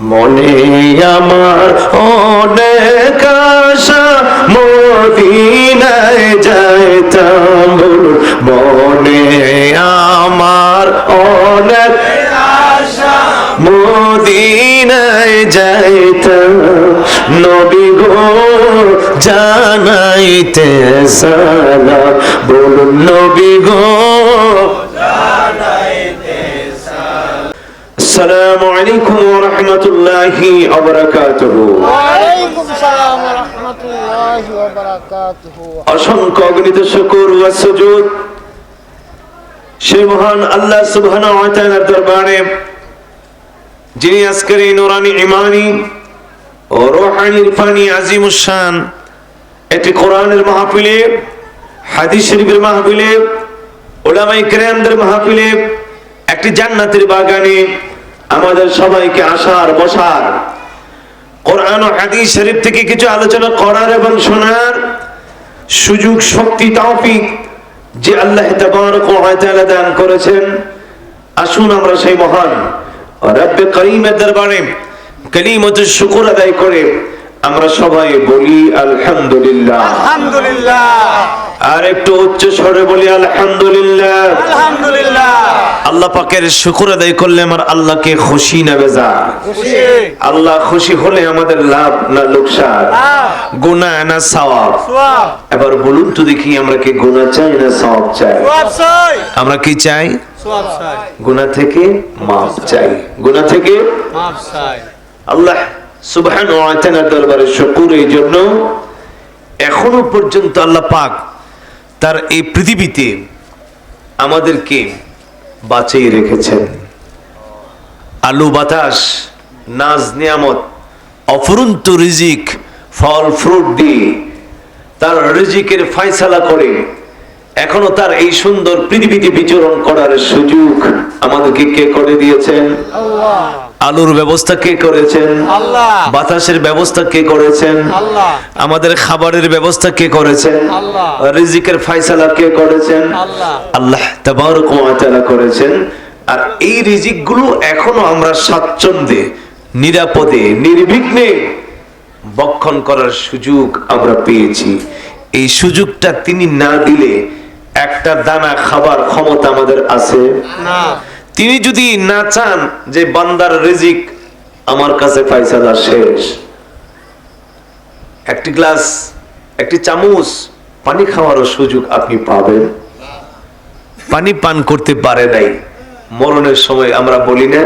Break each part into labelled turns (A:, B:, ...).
A: মনে আমার অনেক আশা, মদিনায় যাইতাম। মনে আমার অনেক মদিনায় যাইতাম। নবী গো, জানাইতে সালাম। বলুন, নবী গো السلام عليكم ورحمة الله وبركاته
B: ওয়ালাইকুম সালাম ওয়া রাহমাতুল্লাহি ওয়া বারাকাতুহু
A: অসংখ্য অগণিত শুকুর ও সুজুদ সেই মহান আল্লাহ সুবহানাহু ওয়া তাআলার দরবারে যিনি আজকের এই নুরানি ইমানি ও রূহানি ইরফানি আজিমুস শান এটি কোরআনের মাহফিলে হাদিস শরীফের মাহফিলে ওলামাই কেরামদের মাহফিলে একটি জান্নাতের বাগানে আমাদের সবাইকে আসার বসার। কোরআন ও হাদিস শরীফ থেকে কিছু আলোচনা করার এবং শোনার সুযোগ, শক্তি, তৌফিক যে আল্লাহ দান করেছেন। আসুন আমরা সেই মহান রব্বে করিমের দরবারে কালিমাতুল শুকর আদায় করে আমরা সবাই বলি আলহামদুলিল্লাহ।
B: আলহামদুলিল্লাহ।
A: আর একটু উচ্চ স্বরে বলি আলহামদুলিল্লাহ।
B: আলহামদুলিল্লাহ।
A: আল্লাহ পাকের শুকর আদায় করলে আমার আল্লাহকে খুশি না বেজা। আল্লাহ খুশি হলে আমাদের লাভ না লোকসান। গুনাহ না সওয়াব। এবার বলুন তো দেখি আমরা কি গুনাহ চাই না সওয়াব চাই? আমরা কি চাই? গুনাহ থেকে মাফ চাই। গুনাহ থেকে
B: মাফ চাই।
A: আল্লাহ সুবহানাহু ওয়া তাআলার দরবারে শুকর। এই জন্য এখনও পর্যন্ত আল্লাহ পাক তার এই পৃথিবীতে আমাদেরকে বাঁচিয়ে রেখেছেন। আলু বাতাস, নাজ নিয়ামত, অফুরন্ত রিজিক, ফল, ফ্রুট দিয়ে তার রিজিকের ফায়সালা করে এখনও তার এই সুন্দর পৃথিবীতে বিচরণ করার সুযোগ আমাদেরকে কে করে দিয়েছেন?
B: আল্লাহ।
A: আলুর ব্যবস্থা কে করেছেন?
B: আল্লাহ।
A: বাতাসের ব্যবস্থা কে করেছেন?
B: আল্লাহ।
A: আমাদের খাবারের ব্যবস্থা কে করেছেন?
B: আল্লাহ।
A: রিজিকের ফায়সালা কে করেছেন?
B: আল্লাহ।
A: আল্লাহ তাবারক ওয়া তাআলা করেছেন। আর এই রিজিকগুলো এখনও আমরা স্বাচ্ছন্দ্যে নিরাপদে নির্বিঘ্নে বক্ষণ করার সুযোগ আমরা পেয়েছি। এই সুযোগটা তিনি না দিলে একটা দানা খাবার ক্ষমতা আমাদের আছে?
B: না।
A: তিনি যদি না চান যে বান্দার রিজিক আমার কাছে ফাইসালা শেষ, একটি গ্লাস, একটি চামচ পানি খাওয়ারও সুযোগ আপনি পাবেন। পানি পান করতে পারে নাই। মরণের সময় আমরা বলি না,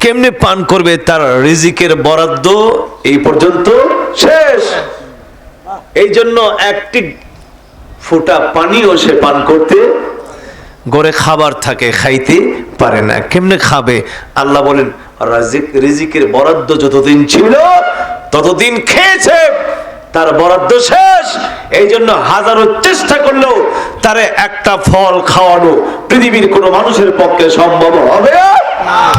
A: কেমনে পান করবে তার রিজিকের বরাদ্দ এই পর্যন্ত শেষ। এই জন্য একটি ফোঁটা পানিও সে পান করতে গড়ে খাবার থাকে খাইতে পারে না। কেমনে খাবে? আল্লাহ বলেন রাজিক- রিজিকের বরাদ্দ যতদিন ছিল ততদিন খেয়েছে। তার বরাদ্দ শেষ। এই জন্য হাজারো চেষ্টা করলেও তারে একটা ফল খাওয়ানো পৃথিবীর কোনো মানুষের পক্ষে সম্ভব হবে না।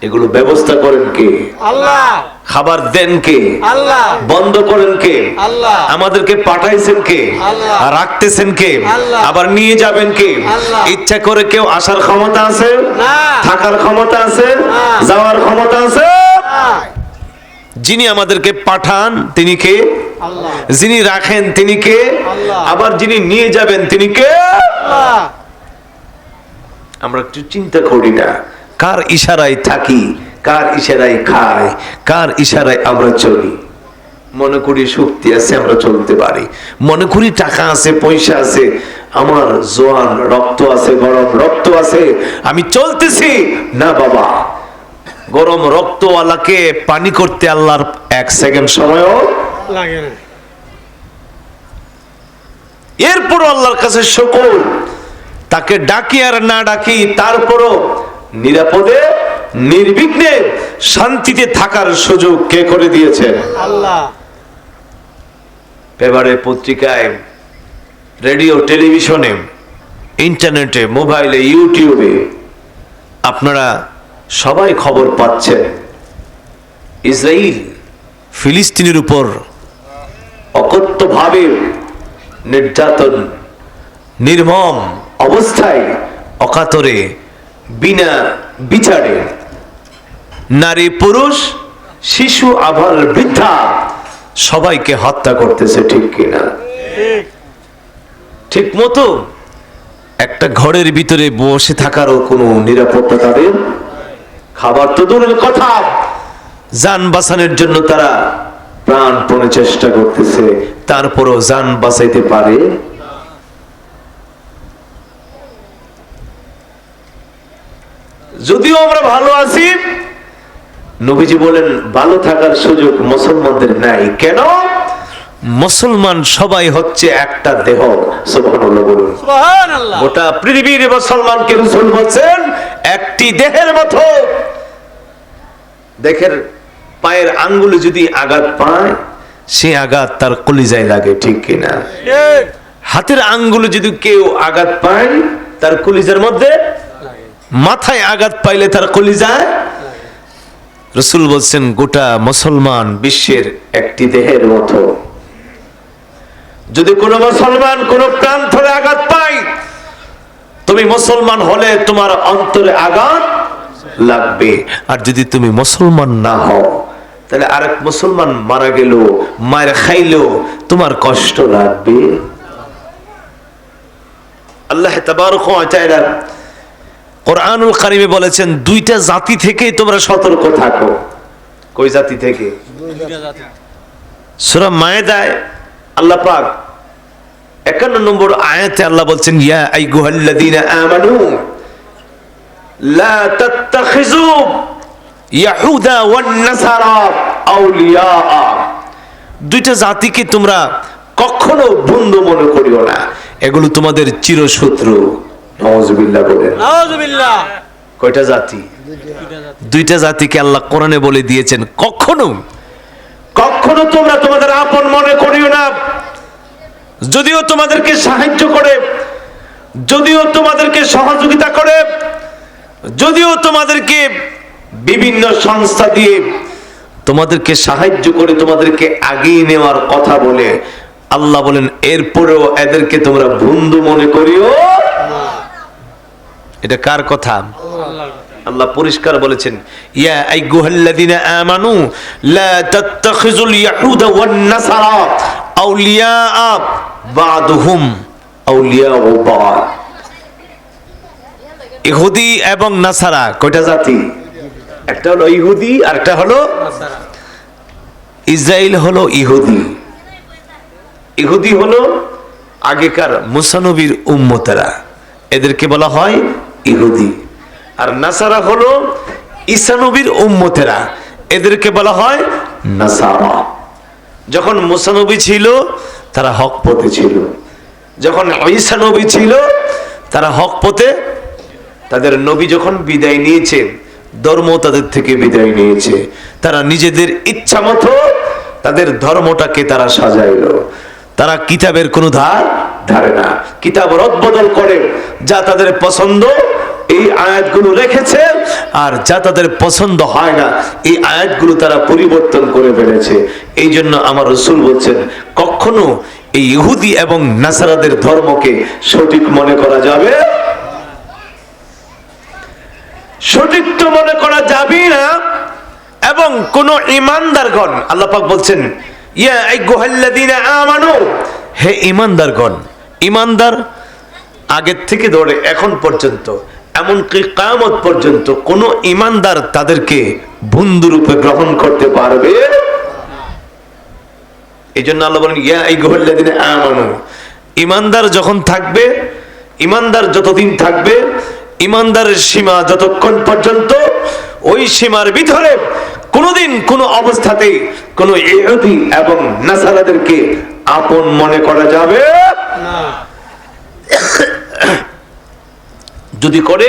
A: এগুলো ব্যবস্থা করেন কে?
B: আল্লাহ।
A: খাবার দেন কে?
B: আল্লাহ।
A: বন্ধ করেন কে?
B: আল্লাহ।
A: আমাদেরকে পাঠাইছেন কে?
B: আল্লাহ।
A: রাখতেছেন কে?
B: আল্লাহ।
A: আবার নিয়ে যাবেন কে?
B: আল্লাহ।
A: ইচ্ছা করে কেউ আসার ক্ষমতা আছে?
B: না।
A: থাকার ক্ষমতা আছে?
B: না।
A: যাওয়ার ক্ষমতা আছে? যিনি আমাদেরকে পাঠান তিনি কে?
B: আল্লাহ।
A: যিনি রাখেন তিনি কে?
B: আল্লাহ।
A: আবার যিনি নিয়ে যাবেন তিনি কে?
B: আল্লাহ।
A: আমরা একটু চিন্তা করি না। কার ইশারায় থাকি? কার ইশারায় খাই কার ইশারায় আমরা চলি? মনে করি শক্তি আছে আমরা চলতে পারি। মনে করি টাকা আছে পয়সা আছে আমার জোয়ান রক্ত আছে গরম রক্ত আছে আমি চলতেছি। না বাবা গরম রক্তওয়ালাকে পানি করতে আল্লাহর এক সেকেন্ড সময়ও
B: লাগে না।
A: এরপর আল্লাহর কাছে সকল তাকে ডাকি আর না ডাকি তারপরও নিরাপদে নির্বিঘ্নে শান্তিতে থাকার সুযোগ কে করে দিয়েছেন
B: আল্লাহ।
A: পেপারে পত্রিকায় রেডিও টেলিভিশনে ইন্টারনেটে মোবাইলে ইউটিউবে আপনারা সবাই খবর পাচ্ছেন। ইসরায়েল ফিলিস্তিনের উপর অকথ্যভাবে নির্যাতন নির্মম অবস্থায় অকাতরে বিনা বিচারে নারী, পুরুষ, শিশু আবার বৃদ্ধা সবাইকে হত্যা করতেছে, ঠিক কিনা?
B: ঠিক
A: মতো একটা ঘরের ভিতরে বসে থাকারও কোনো নিরাপত্তা তাদের? খাবার তো দূরের কথা। যান বাঁচানোর জন্য তারা প্রাণপণে চেষ্টা করতেছে। তারপরও যান বাঁচাইতে পারে? যদিও আমরা ভালো আছি নবীজি বলেন ভালো থাকার সুযোগ মুসলমানদের নাই। কেন? মুসলমান সবাই হচ্ছে একটা দেহ। বলুন। গোটা পৃথিবীর মুসলমানকে রসুল বলছেন একটি দেহের মতো। দেখের পায়ের আঙ্গুলে যদি আঘাত পায় সে আঘাত তার কলিজায় লাগে ঠিক কিনা? হাতের আঙ্গুলে যদি কেউ আঘাত পায় তার কলিজার মধ্যে মাথায় আঘাত পাইলে তার কলিজায় রসুল বলছেন, গোটা মুসলমান বিশ্বের একটি দেহের মতো। যদি কোনো মুসলমান কোন প্রান্তরে আঘাত পায়, তুমি মুসলমান হলে তোমার অন্তরে আঘাত লাগবে। আর যদি তুমি মুসলমান না হও, তাহলে আরেক মুসলমান মারা গেল মায়ের খাইলেও তোমার কষ্ট লাগবে। আল্লাহ ওয়া তাআলা কোরআনুল কারিমে বলেছেন, দুইটা জাতি থেকে তোমরা সতর্ক থাকো। কই জাতি থেকে? সূরা মায়েদায় আল্লাহ পাক একান্ন নম্বর আয়াতে আল্লাহ বলছেন, ইয়া আইয়ুহাল্লাযীনা আমানু লা তাত্তাখিযু ইয়াহুদা ওয়ান নাসারা আউলিয়া দুইটা জাতিকে তোমরা কখনো বন্ধু মনে করিও না। এগুলো তোমাদের চিরশত্রু। নওয়াজবিল্লাহ বলেন
B: নাউজুবিল্লাহ
A: কয়টা জাতি? দুইটা জাতিকে আল্লাহ কোরআনে বলে দিয়েছেন। কখনো কখনো তোমরা তোমাদের আপন মনে করিও না। যদিও তোমাদেরকে সাহায্য করে যদিও তোমাদেরকে সহযোগিতা করে যদিও তোমাদেরকে বিভিন্ন সংস্থা দিয়ে তোমাদেরকে সাহায্য করে তোমাদেরকে আগিয়ে নেওয়ার কথা বলে আল্লাহ বলেন এরপরেও এদেরকে তোমরা বন্ধু মনে করিও এটা কার কথা? আল্লাহ পরিষ্কার বলেছেন, ইয়া আমানু, লা ইয়াহুদা ওয়ান নাসারা আউলিয়া আউলিয়া ইহুদি এবং নাসারা কয়টা জাতি? একটা হলো ইহুদি আর একটা হলো ইসরায়েল হলো ইহুদি। ইহুদি হলো আগেকার মুসানবীর উম্মতেরা। এদেরকে বলা হয় ইহুদি। আর নাসারা হলো ঈসানবীর উম্মতেরা। এদেরকে বলা হয় নাসারা। যখন মুসানবী ছিল, তারা হক পথে ছিল। যখন ঈসানবী ছিল, তারা হক পথে তাদের নবী যখন বিদায় নিয়েছে, ধর্ম তাদের থেকে বিদায় নিয়েছে। তারা নিজেদের ইচ্ছা মতো তাদের ধর্মটাকে তারা সাজাইলো। তারা কিতাবের কোনো ধার ধারে না। কিতাব রদবদল করে যা তাদের পছন্দ, এই আয়াতগুলো রেখেছে, আর যা তাদের পছন্দ হয় না, এই আয়াতগুলো তারা পরিবর্তন করে ফেলেছে। এই জন্য আমার রসুল বলছেন, কখনো এই ইহুদি এবং নাসারাদের ধর্মকে সঠিক মনে করা যাবে? সঠিক তো মনে করা যাবে না। এবং কোন ইমানদারগণ, আল্লাহ পাক বলছেন, ইয়া এই আইয়ুহাল্লাযীনা আমানু, হে ইমানদারগণ ইমানদার আগের থেকে ধরে এখন পর্যন্ত, এমনকি কিয়ামত পর্যন্ত কোন ইমানদার তাদেরকে বন্ধু রূপে গ্রহণ করতে পারবে এই জন্য আল্লাহ বলেন, ইয়া আমানু ইমানদার যখন থাকবে, ইমানদার যতদিন থাকবে, ইমানদারের সীমা যতক্ষণ পর্যন্ত, ওই সীমার ভিতরে কোনোদিন কোনো অবস্থাতেই কোনো এবং নাসারাদেরকে আপন মনে করা যাবে যদি করে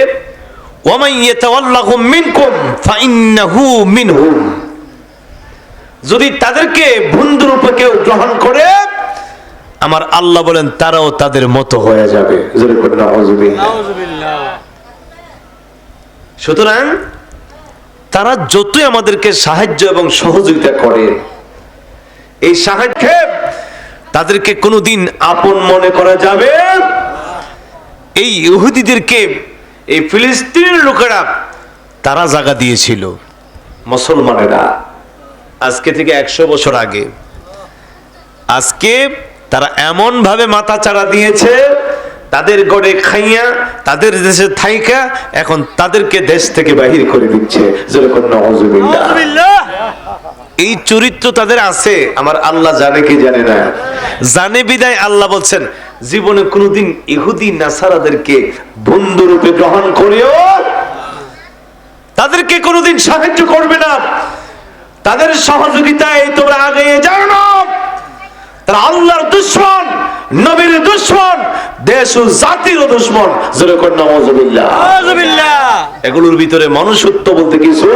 A: যদি তাদেরকে বন্ধু রূপে কেউ গ্রহণ করে আমার আল্লাহ বলেন তারাও তাদের মতো হয়ে যাবে। সুতরাং তারা যতই আমাদেরকে সাহায্য এবং সহযোগিতা করে এই সাহায্যে তাদেরকে কোনোদিন আপন মনে করা যাবে এই ইহুদিদেরকে, এই ফিলিস্তিনের লোকেরা তারা জায়গা দিয়েছিল মুসলমানেরা। আজকে থেকে একশো বছর আগে। আজকে তারা এমন ভাবে মাথা চাড়া দিয়েছে, তাদের গড়ে খাইয়া, তাদের দেশে থাইকা, এখন তাদেরকে দেশ থেকে বাহির করে দিচ্ছে। যেরকম এই চরিত্র তাদের আছে। আমার আল্লাহ জানে কি জানে না। জানে বিদায় আল্লাহ বলছেন জীবনে কোনোদিন ইহুদি নাসারাদেরকে বন্ধু রূপে গ্রহণ করেও তাদেরকে কোনোদিন সাহায্য করবে না। তাদের সহযোগিতায় তোমরা আগে যাও না। তারা আল্লাহর দুশ্মন নবীর দুশ্মন দেশ ও জাতির দুশ্মন। যেরকম
B: নাউজুবিল্লাহ
A: এগুলোর ভিতরে মনুষ্যত্ব বলতে কিছু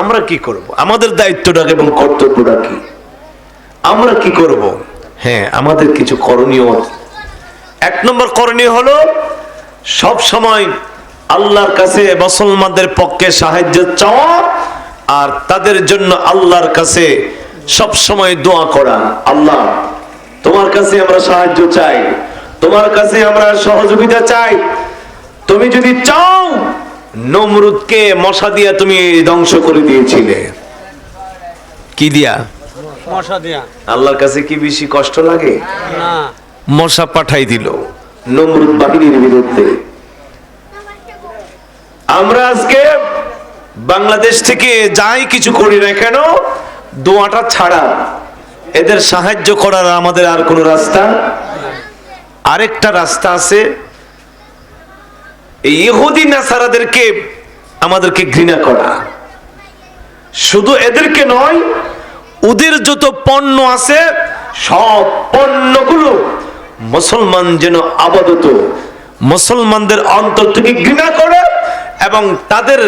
A: আমরা কি করব? আমাদের দায়িত্বটা এবং কর্তব্যটা কি? আমরা কি করব? হ্যাঁ আমাদের কিছু করণীয় এক নম্বর করণীয় হলো, সব সময় আল্লাহর কাছে মুসলমানদের পক্ষে সাহায্য চাওয়া আর তাদের জন্য আল্লাহর কাছে সব সময় দোয়া করা। আল্লাহ, তোমার কাছে আমরা সাহায্য চাই, তোমার কাছে আমরা সহযোগিতা চাই। তুমি যদি চাও নমরুদকে মশা দিয়া তুমি ধ্বংস করে দিয়েছিলে। কি দিয়া?
B: মশা দিয়া।
A: আল্লাহর কাছে কি বেশি কষ্ট লাগে?
B: না।
A: মশা পাঠাই দিল। নমরুদ বাহিনীর বিরুদ্ধে। আমরা আজকে বাংলাদেশ থেকে যাই কিছু করি না কেন দোয়াটা ছাড়া। এদের সাহায্য করার আমাদের আর কোনো রাস্তা? আরেকটা রাস্তা আছে এই ইহুদি নাসারাদেরকে আমাদেরকে ঘৃণা করা। শুধু এদেরকে নয়, ওদের যত পণ্য আছে, সব পণ্যগুলো মুসলমান যেন আপাতত মুসলমানদের অন্তর থেকে ঘৃণা করে এবং তাদের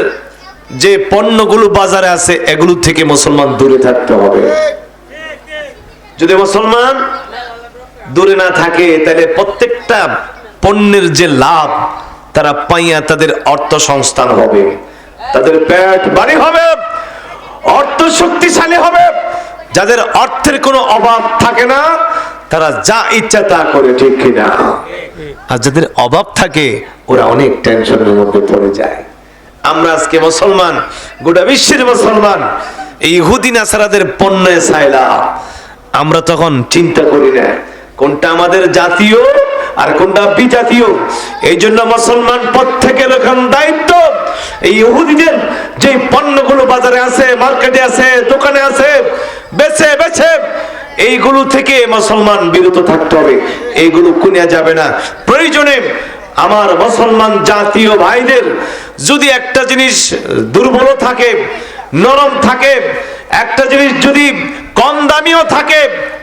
A: যে পণ্যগুলো বাজারে আছে, এগুলো থেকে মুসলমান দূরে থাকতে হবে। যদি মুসলমান দূরে না থাকে, তাহলে প্রত্যেকটা পণ্যের যে লাভ তারা পাইয়া তাদের অর্থ সংস্থান হবে। তাদের পেট বাড়ি হবে, অর্থ শক্তিশালী হবে। যাদের অর্থের কোনো অভাব থাকে না, তারা যা ইচ্ছা তা করে, ঠিক কিনা? আর যাদের অভাব থাকে, ওরা অনেক টেনশনের মধ্যে পড়ে যায়। আমরা আজকে মুসলমান, গোটা বিশ্বের মুসলমান এই ইহুদি, নাসারাদের পণ্যে সাইলা আমরা তখন চিন্তা করি না, কোনটা আমাদের জাতীয় আর কোনটা বিজাতীয়? এই জন্য মুসলমান প্রত্যেকের এখন দায়িত্ব। এই ইহুদিদের যে পণ্যগুলো বাজারে আছে, মার্কেটে আছে, দোকানে আছে, বেছে বেছে, এইগুলো থেকে মুসলমান বিরত থাকতে হবে। এইগুলো কুনিয়া যাবে না। প্রয়োজনে আমার মুসলমান জাতীয় ভাইদের যদি একটা জিনিস দুর্বল থাকে, নরম থাকে, একটা জিনিস যদি কম দামিও থাকে,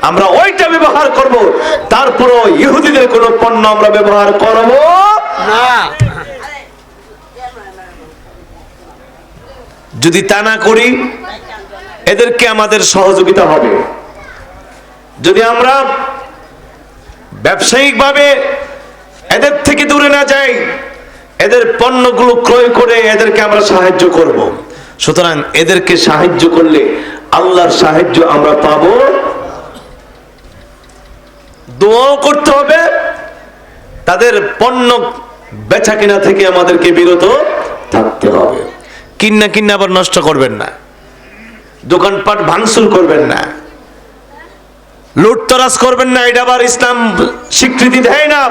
A: আমরা ওইটা ব্যবহার করব। তারপরও ইহুদিদের কোনো পণ্য আমরা ব্যবহার করব
B: না।
A: যদি তা না করি, এদেরকে আমাদের সহযোগিতা হবে। যদি আমরা ব্যবসায়িকভাবে এদের থেকে দূরে না যাই, এদের পণ্যগুলো ক্রয় করে এদেরকে আমরা সাহায্য করব। সুতরাং এদেরকে সাহায্য করলে আল্লাহর সাহায্য আমরা পাবো। দোয়াও করতে হবে। তাদের পণ্য বেচা কিনা থেকে আমাদেরকে বিরত থাকতে হবে। কিন্না কিন্না আবার নষ্ট করবেন না। দোকানপাট ভাঙচুর করবেন না। লুটতরাজ করবেন না, এটা আবার ইসলাম স্বীকৃতি দেয় না।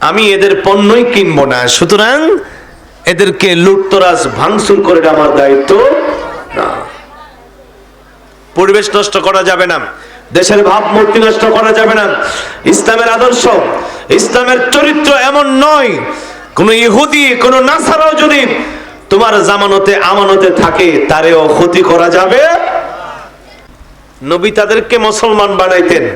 A: আমি এদের পণ্যই কিনবো না, সুতরাং এদেরকে লুটতরাজ ভাঙচুর করে আমার দায়িত্ব না। পরিবেশ নষ্ট করা যাবে না। দেশের ভাবমূর্তি নষ্ট করা যাবে না। ইসলামের আদর্শ, ইসলামের চরিত্র এমন নয়। কোন ইহুদি, কোন নাসারাও যদি তোমার জামানতে, আমানতে থাকে, তারেও ক্ষতি করা যাবে। নবী তাদেরকে মুসলমান বানাইতেন।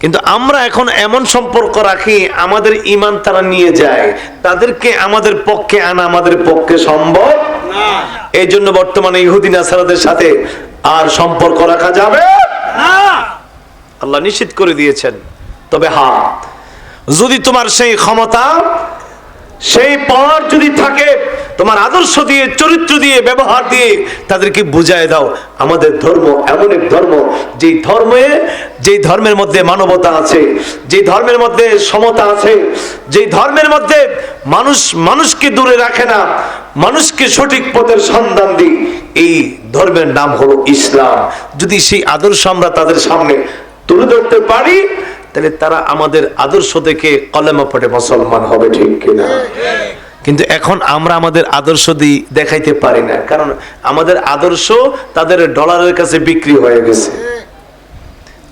A: কিন্তু আমরা এখন এমন সম্পর্ক রাখি, আমাদের ইমান তারা নিয়ে যায়। তাদেরকে আমাদের পক্ষে আনা আমাদের পক্ষে সম্ভব এই জন্য বর্তমানে ইহুদি নাসারাদের সাথে আর সম্পর্ক রাখা যাবে আল্লাহ নিশ্চিত করে দিয়েছেন। তবে হা, যদি তোমার সেই ক্ষমতা, সেই পাওয়ার যদি থাকে তোমার আদর্শ দিয়ে, চরিত্র দিয়ে, ব্যবহার দিয়ে তাদেরকে বুঝায় দাও। আমাদের ধর্ম এমন এক ধর্ম, যেই ধর্মে, যেই ধর্মের মধ্যে মানবতা আছে, যেই ধর্মের মধ্যে সমতা আছে, যেই ধর্মের মধ্যে মানুষ, মানুষকে দূরে রাখে না, মানুষকে সঠিক পথের সন্ধান দিই। এই ধর্মের নাম হলো ইসলাম। যদি সেই আদর্শ আমরা তাদের সামনে তুলে ধরতে পারি, তাহলে তারা আমাদের আদর্শ দেখে কলেমা পড়ে মুসলমান হবে, ঠিক কিনা? কিন্তু এখন আমরা আমাদের আদর্শ দিই দেখাইতে পারি না। কারণ আমাদের আদর্শ তাদের ডলারের কাছে বিক্রি হয়ে গেছে।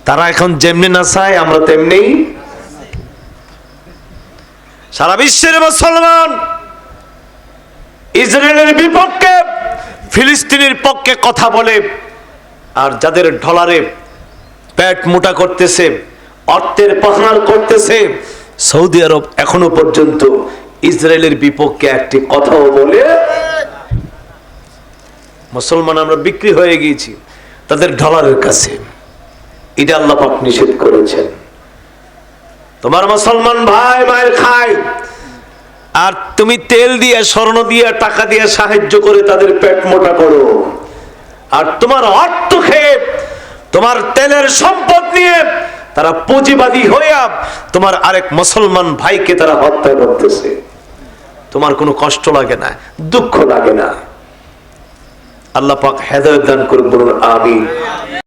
A: তারা এখন যেমনি না চায়, আমরা তেমনি সারা বিশ্বের মুসলমান ইসরায়েলের বিপক্ষে, ফিলিস্তিনের পক্ষে কথা বলে আর যাদের ডলারে পেট মোটা করতেছে, অর্থের পাহার করতেছে, সৌদি আরব এখনও পর্যন্ত ইসরায়েলের বিপক্ষে একটি কথাও বলে, মুসলমান আমরা বিক্রি হয়ে গিয়েছি তাদের ডলারের কাছে। এটা আল্লাহ পাক নিষেধ করেছেন। তোমার মুসলমান ভাই, মায়ের খায় আর তুমি তেল দিয়ে, স্বর্ণ দিয়ে, টাকা দিয়ে সাহায্য করে তাদের পেট মোটা করো। আর তোমার অর্থ খেয়ে, তোমার তেলের সম্পদ নিয়ে তারা পুঁজিবাদী হইয়া তোমার আরেক মুসলমান ভাইকে তারা হত্যা করতেছে। তোমার কোনো কষ্ট লাগে না, দুঃখ লাগে না। আল্লাহ পাক হেদায়ত দান করুন, বলুন, আমিন।